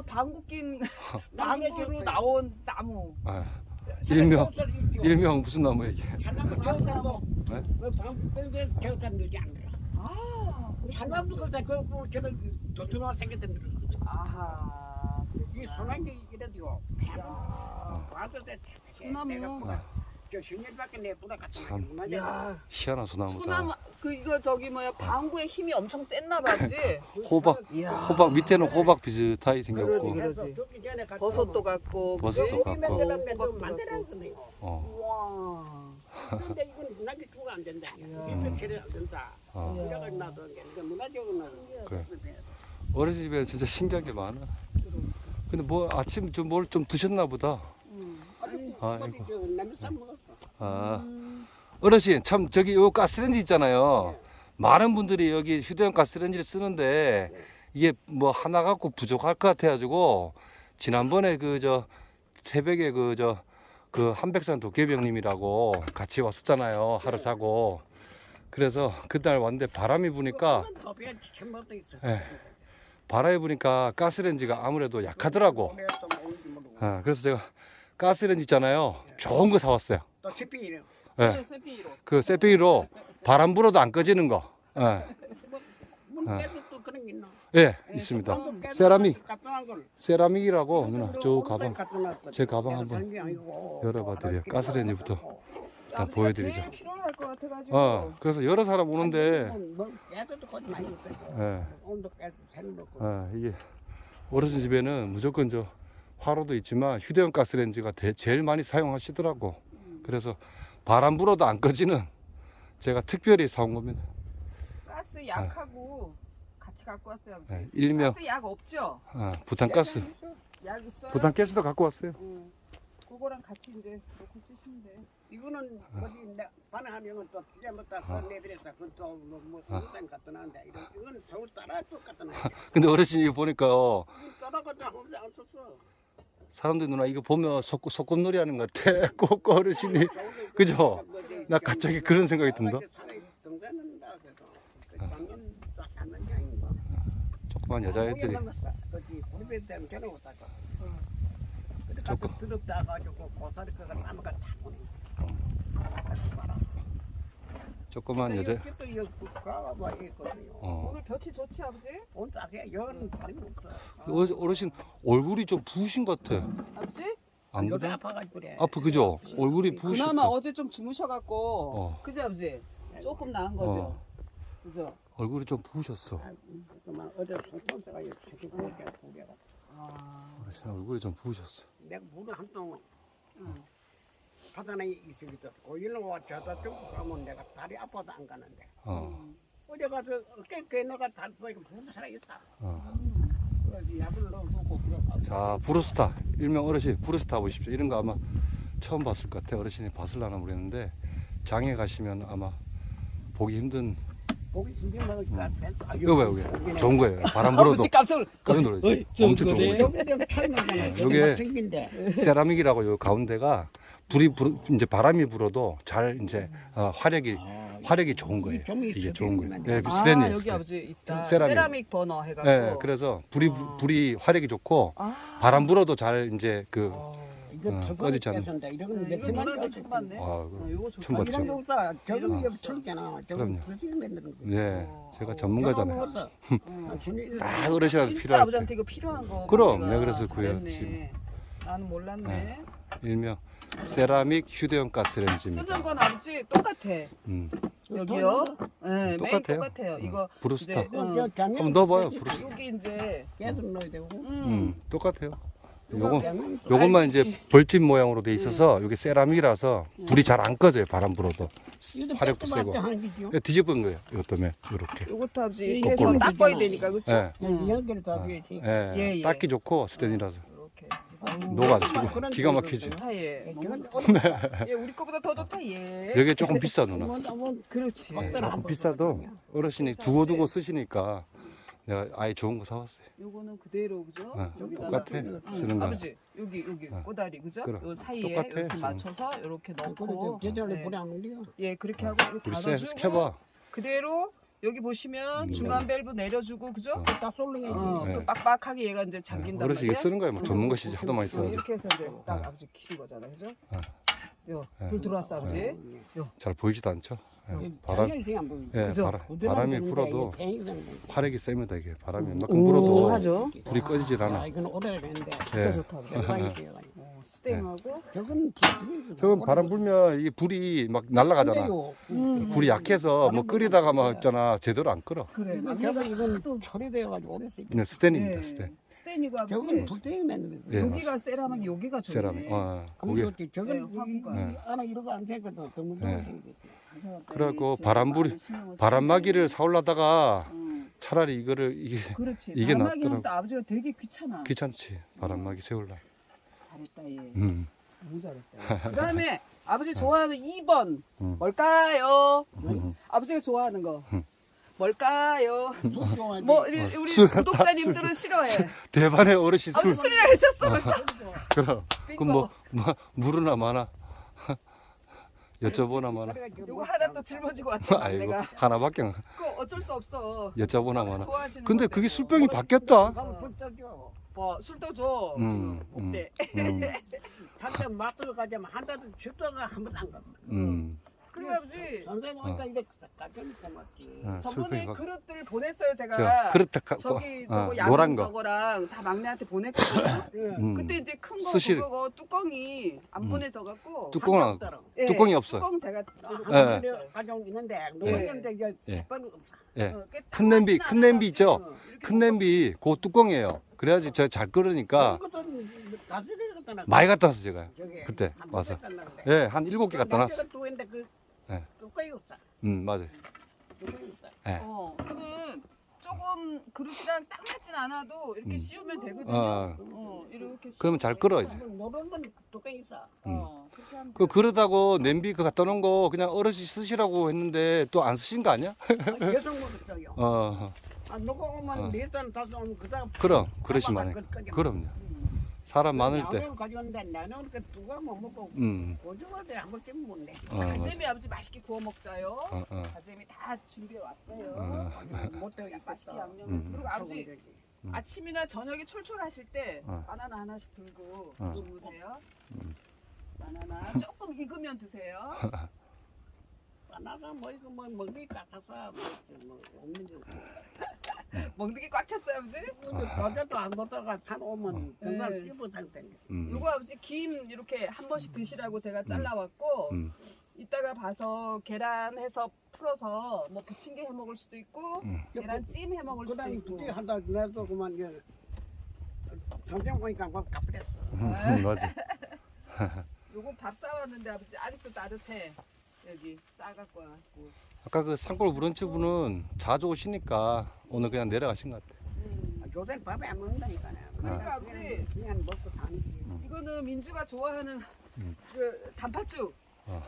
저 방구 낀 방구로 나온 나무. 아, 일명 일명 무슨 나무 얘기? 네? 그. 아, 산남도 그때 그 저는 도트마 생겼던 거. 아하. 이 소나기 이래도요. 소나무. 아, 저 신년밖에 내보다 같이 참. 야. 희한한 소나무다. 소나무 그 이거 저기 뭐야 방구의 힘이 엄청 셌나 봐지. 호박 이야. 호박 밑에는 호박 비슷하게 그러지, 생겼고 그러지. 갔다 버섯도 같고. 버섯도? 같고. 만들어. 어. 와. 근데 이건 안 된다. 안 된다. 어. 게 문화적으로 그래. 게. 어르신 집에 진짜 신기한 게 많아. 근데 뭐 아침 좀 뭘 좀 드셨나 보다. 음. 아니, 아이고. 먹었어. 아. 음. 어르신 참 저기 요 가스레인지 있잖아요. 많은 분들이 여기 휴대용 가스레인지를 쓰는데 이게 뭐 하나 갖고 부족할 것 같아가지고 지난번에 그 저 새벽에 그 저 그 한백산 도깨비형님이라고 같이 왔었잖아요. 하루 자고. 그래서 그날 왔는데 바람이 부니까 있어. 예. 바람이 부니까 가스레인지가 아무래도 약하더라고. 모르고. 아, 그래서 제가 가스레인지 있잖아요. 좋은 거 사왔어요. 또 CP 예. 세피로. 그 세피로 바람 불어도 안 꺼지는 거. 예. 문 아. 깨도 또 그런 게 있나? 예, 있습니다. 방금 깨도 세라믹. 걸. 세라믹이라고 누나 저 가방. 제 가방 내가 한번 열어봐 드려요. 또 가스레인지부터 일단 보여드리죠. 제일 필요할 것 같아가지고. 어, 그래서 여러 사람 오는데 뭐. 예, 깨도 새는 먹고. 아, 이게 어르신 집에는 무조건 저 화로도 있지만 휴대용 가스레인지가 대- 제일 많이 사용하시더라고. 그래서 바람 불어도 안 꺼지는 제가 특별히 사온 겁니다. 가스 약하고 같이 갖고 왔어요. 아버지. 예, 일명 가스 약 없죠? 아, 부탄가스, 약 있어요? 부탄가스도 갖고 왔어요. 응. 그거랑 같이 이제 놓고 쓰시면 돼. 이거는 어디 내 반항하면은 또 아. 그 내비에서 그또뭐 아. 인생 갖다 놨는데 이건 이건 서울 따라 또 갖다 놨. 근데 어르신이 보니까요. 따라가도 안 썼어. 사람들 누나 이거 보면 소꿉, 소꿉놀이 하는 것 같아. 꼭 어르신이. 그죠? 나 갑자기 그런 생각이 든다. 그. 조그만 여자애들이. 조금. 조그만 여자. 여기 뭐 있거든요. 어. 오늘 볕이 좋지 아버지? 오늘 딱에 바람이 없어. 어르신- 어르신 얼굴이 좀 부으신 것 같아. 아버지? 안 그래? 아파가지고 그래. 아프 그죠? 얼굴이 부으신 그나마 것. 어제 좀 주무셔갖고 어. 그지 아버지? 조금 나은 거죠? 어. 그죠? 얼굴이 좀 부으셨어. 그만 어제 손톱새가 이렇게 보니까 고개가 아, 어르신 얼굴이 좀 부으셨어. 내가 물을 한 동안 응. 바다에 있으기도 고일로 와 저다 중국 가면 내가 다리 아파도 안 가는데 어. 음. 어제 가서 어깨 깨너가 다리 보니까 무슨 사람이 있다. 어. 그래서 약을 넣어주고 그래. 자 브루스타 일명 어르신 브루스타 보십시오. 이런 거 아마 처음 봤을 것 같아. 어르신이 봤을라나 모르겠는데 장에 가시면 아마 보기 힘든. 고기 신경 먹으니까 이거 봐요, 이게 좋은 거예요. 바람 불어도 깜짝 놀. 깜짝 놀랐어. 어이, 좋은 엄청 좋은. 거죠. 좀 생긴데 세라믹이라고 요 가운데가 불이 불 이제 바람이 불어도 잘 이제 어, 화력이 화력이 좋은 거예요. 좀 이게 좋은 거예요. 예, 아 스테인리스. 여기 아버지 있다. 세라믹. 세라믹, 버너 해갖고. 예, 그래서 불이 아. 불이 화력이 좋고 아. 바람 불어도 잘 이제 그 어. 이거 어, 털고 꺼지지 않는. 뺏은다. 이런 네, 이거 노래도 원 처음 봤네. 아, 어, 그 요거 좀 처음 봐. 봤죠. 이런 거. 저금 아. 옆 틀잖아. 저금 그럼요. 불신 만드는 거. 예, 어. 제가 전문가잖아요. 어, 신이 딱 어르신한테 진짜 필요할 때 아버지한테 이거 필요한 거. 그럼, 우리가 네, 그래서 잘했네. 구해왔지. 나는 몰랐네. 네. 일명 세라믹 휴대용 가스레인지입니다. 쓰는 건 아버지 똑같아. 음, 여기요. 네, 똑같아요. 메인 똑같아요. 음, 이거 브루스타. 이제, 어, 한번 넣어봐요. 브루스. 여기 이제 계속 넣어야 되고. 음, 음, 똑같아요. 그냥 요것만 이제 벌집 모양으로 돼 있어서 이게 세라믹이라서 불이 잘 안 꺼져요. 바람 불어도 화력도 세고. 이거 뒤집은 거예요. 이것 때문에 이렇게. 요것도 아버지 이- 이렇게 해서 거꾸로. 닦아야 되니까 그렇죠? 예, 음. 연결 다 되지. 예, 예, 예. 닦기 좋고 스텐이라서. 녹아 안 쓰고 그런 기가 막히지. 좋다 얘. 그건 얘 우리 거보다 더 좋다 얘. 여기 조금 비싸 누나. 그렇지. 예. 조금 비싸도 어르신이 두고두고 쓰시니까 내가 아예 좋은 거 사왔어요. 요거는 그대로 그죠? 어, 여기다가 똑같아 응, 쓰는 거. 아버지 여기 여기 어. 꼬다리 그죠? 그럼. 요 사이에 똑같아, 이렇게 쓰는 맞춰서 이렇게 넣고 올려. 예 그렇게 하고 이렇게 우리 켜봐. 그대로 여기 보시면 음, 중간 밸브 내려주고 그죠? 어. 딱 쏠링해. 어, 네. 또 빡빡하게 얘가 이제 잠긴단 어르신 말이야. 이게 쓰는 거야. 뭐 전문가 시지 하도 많이 어, 써가지고 이렇게 해서 이제 딱 어. 아버지 키는 거잖아, 그죠? 어. 요, 네. 불 들어왔어, 아버지. 네. 잘 보이지도 않죠. 예, 이 바람, 안 보이죠. 예, 그죠? 바람, 바람이 불어도. 화력이 셉니다 이게 바람이 음. 오, 불어도 하죠. 불이 꺼지질 않아. 아, 이건 오래됐는데 진짜 예. 좋다. 아버지. 대박이 되어가지고. 어, 스테임하고 저건 불이 저건 바람 불면 이 불이 막 날아가잖아. 음. 불이 약해서 뭐 끓이다가 막 있잖아 제대로 안 끓어. 그래. 이건 처리되어가지고 오래 쓰. 그냥 스텐입니다 스텐. 스테인이고 저건 아버지. 불때문에 예, 여기가 세라믹 여기가 좋네. 세라믹. 어, 그게 그게 저건 네, 화구가. 이- 이 안에 이러고 안 생겨도 너무 네. 생겼지. 그래갖고 바람불이- 바람막이를 사올라다가 응. 차라리 이거를 이게 그렇지. 이게 낫더라고. 또 아버지가 되게 귀찮아. 귀찮지 바람막이 세울라. 잘했다 얘. 음. 너무 잘했다. 그다음에 아버지 좋아하는 2번 음. 뭘까요? 음. 아버지가 좋아하는 거 음. 뭘까요? 뭐 우리, 우리 술. 구독자님들은 싫어해. 대반의 어르신 술. 아버지 술이라 하셨어 벌써. 그럼. 그럼 뭐, 뭐 물으나 마나 여쭤보나 마나. 요거 하나 또 짊어지고 왔잖아 아이고 내가. 하나밖에 안- 그거 어쩔 수 없어. 여쭤보나 마나. 좋아하시는 근데 건데 그게 뭐. 술병이 바뀌었다. 술 떠줘. 뭐 술도 줘. 음, 없대. 음, 한때 맞들 가자면 한 달도 죽다가 한 번도 안 가. 음. 그리고 아버지 선생님 오니까 이렇게 가져니까 맞지. 어, 저번에 술병이 바- 그릇들 보냈어요 제가. 저 그렇다 갖고 저기 어, 저거 노란 거. 저거랑 다 막내한테 보냈거든요. 예. 음. 그때 이제 큰 거 수실. 그거 뚜껑이 안 음. 보내져갖고 뚜껑 안- 예, 뚜껑이 없어요. 뚜껑 제가 예. 가져온 있는데 노는데 이제 예. 없어. 예. 어, 꽤큰 냄비 딱큰 냄비 있죠. 어. 이렇게 큰 냄비 그 뚜껑이에요. 그래야지 저 잘 끓으니까. 많이 갖다 놨어 제가. 저기 그때 한 와서. 예, 한 일곱 개 갖다 놨어. 그 예. 뚜껑이 없어. 음, 맞아요. 뚜껑이 없어. 예. 어, 그는 조금 그릇이랑 딱 맞진 않아도 이렇게 음. 씌우면 되거든요. 어. 어, 이렇게 그러면 잘 끓어 이제. 노란 건 있어. 어, 그렇게 하면 그 돼요. 그러다고 냄비 그 갖다 놓은 거 그냥 어르신 쓰시라고 했는데 또 안 쓰신 거 아니야? 아, 계속 먹었어요. 어, 아, 누가 어. 오면 네잔 다섯 오면 그다음 그럼 그러시면 그 그럼요. 사람 많을 때. 나는 가져온데 나는 그 누가 못 먹고 음, 고주마대 한 번씩 먹네. 어, 맞아. 가재미 아버지 맛있게 구워 먹자요. 어, 어, 가재미 다 준비해 왔어요. 어. 못되어 맛있게. 양념해서 음. 그리고 아버지 음. 아침이나 저녁에 촐촐하실 때 어. 바나나 하나씩 들고 어. 주무세요. 음. 바나나 조금 익으면 드세요. 바나나 뭐 이거 뭐 먹기 같아서 뭐 없는 게 먹는 게꽉 찼어요, 아버지. 과자도 안 먹다가 산 오면 등산 네. 씹어 상태. 음, 요거 아버지 김 이렇게 한 번씩 드시라고 제가 잘라왔고 음, 이따가 봐서 계란 해서 풀어서 뭐 부침개 해 먹을 수도 있고 음. 계란찜 해 먹을 수도 그다음 있고 부디 한달 지나서 그만 이제 선생 보니까 막 갚으랬어. 음, 맞아. 요거 밥 싸왔는데 아버지 아직도 따뜻해 여기 싸갖고 와갖고 아까 그 산골 브런치 분은 자주 오시니까 오늘 그냥 내려가신 것 같아. 음. 아, 요새 밥에 안 먹는다니까. 그러니까 아버지. 그냥 먹고 사는 게. 이거는 민주가 좋아하는 음. 그 단팥죽 어.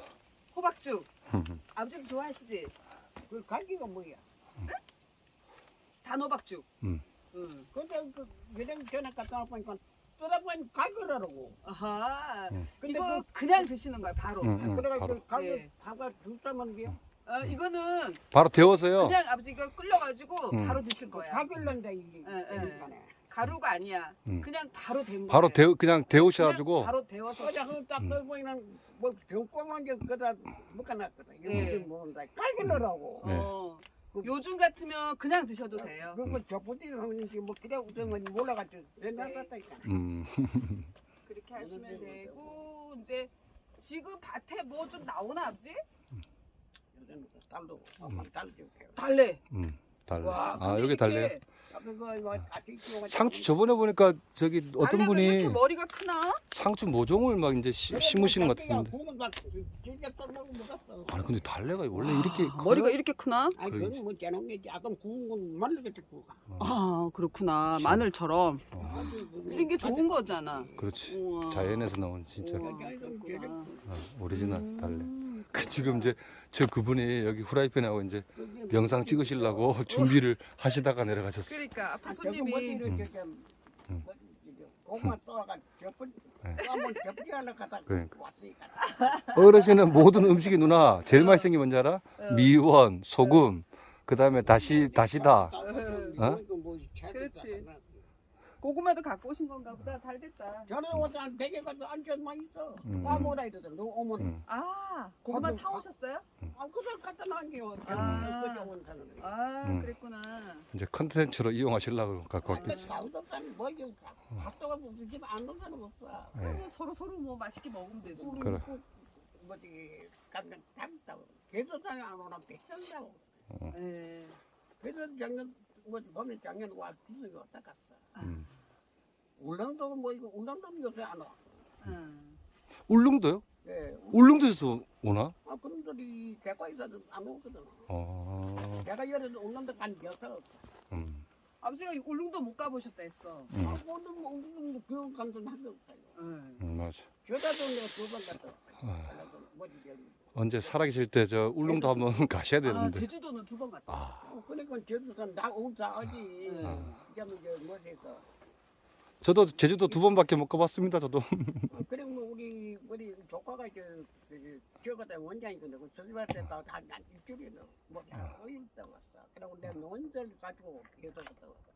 호박죽 아버지도 좋아하시지 그 갈기가 뭐야? 단호박죽 음. 응. 근데 그 예전 전에 갔다 와보니까 떠다보니 갈거라고. 아하 음. 이거 그, 냥 드시는 거야 바로 음, 음, 그래가 바로. 그 갈거 네. 다가 줄자면 게 어, 이거는 바로 데워서요. 그냥 아버지가 끓여가지고 음. 바로 드실 거야 가길런데 이게. 예, 예. 그러니까네. 가루가 아니야 음. 그냥 바로 데운 바로 거예요. 데우 그냥 데우셔가지고 그냥 바로 데워서 어제 그딱 음. 떠보이는 뭐 병꼬만 게 그다 묶어놨거든. 이거 네. 모른다. 갈길러라고. 네. 어. 요즘 같으면 그냥 드셔도 돼요. 그거 저부지 하는지 뭐 그래 우선 몰라가지고 내놨다니까. 음, 그렇게 하시면 되고 이제 지금 밭에 뭐 좀 나오나 아버지? 그 딸도 엄마 딸 줄게요. 달래. 음, 달래. 와, 아 근데 여기 이게 아직 키워가지고 상추 저번에 보니까 저기 어떤 달래가 분이 머리가 크나? 상추 모종을 막 이제 시, 심으시는 것 같은데. 구는 막 진짜 썰라고 먹었어. 아니 근데 달래가 원래 이렇게 커요? 머리가 이렇게 크나? 아니. 그건 뭐 재는 게지. 아까 구운 건 말르겠지 구가. 아 그렇구나 마늘처럼 어, 이런 게 좋은 거잖아 그렇지. 우와. 자연에서 나온 진짜 우와. 어, 오리지널 음. 달래. 그 지금 이제 저 그분이 여기 후라이팬하고 이제 뭐 영상 찍으시려고 준비를 하시다가 내려가셨어. 그러니까 아빠 아, 손님이 음. 좀 뭐, 접은 네. 한번 그러니까. 왔으니까. 어르신은 모든 음식이 누나 제일 맛있는 게 뭔지 알아? 어. 미원, 소금, 그 다음에 다시 다시다. 어? 그렇지. 고구마도 갖고 오신 건가 보다. 잘 됐다. 저는 와서 한 대게 가서 앉아만 있어. 음. 까먹어야 되거든. 너 오면 음. 아, 고구마 가도- 사 오셨어요? 아 그걸 갖다 놓은 게요. 아. 그저 온. 아, 음. 그랬구나. 이제 컨텐츠로 이용하시려고 갖고 근데 왔겠지. 가우도산 뭐 이거 갓도가 무슨 집안 놓은 사람 없어. 네. 그러면 서로 서로 뭐 맛있게 먹으면 되지. 우리 그래. 그 뭐지 가면 담다고. 개도산에 안 오나 백선다고. 예. 그래서 작년 뭐 보면 작년 와 비서가 왔다 갔어. 음. 울릉도 뭐 이거 울릉도 요새 안 와. 음. 울릉도요? 예. 울릉도에서 오나? 아 그놈들이 대과에서는 안 오거든. 어. 내가 열에도 울릉도 간 여섯. 음. 아버지가 울릉도 못 가보셨다 했어. 음. 아 오늘 뭐 울릉도 교육 감독 한게 없어요. 예. 음, 맞아. 저다도 내가 두번 갔다 왔어요. 아. 뭐지. 언제 살아계실 때 저 울릉도 한번 가셔야 아, 되는데. 제주도는 두 번 갔다. 아. 어, 그러니까 저도 나 온다 하지. 음. 이제는 저 뭐에서. 저도 제주도 두 번밖에 못 가봤습니다. 저도. 어, 그리고 뭐 우리 우리 조카가 저 저기 저거다 원장이거든. 그 서울할 때다한 일주일에 뭐 어일 때 왔어. 그리고 내가 논절 가지고 계속 갔다 왔어.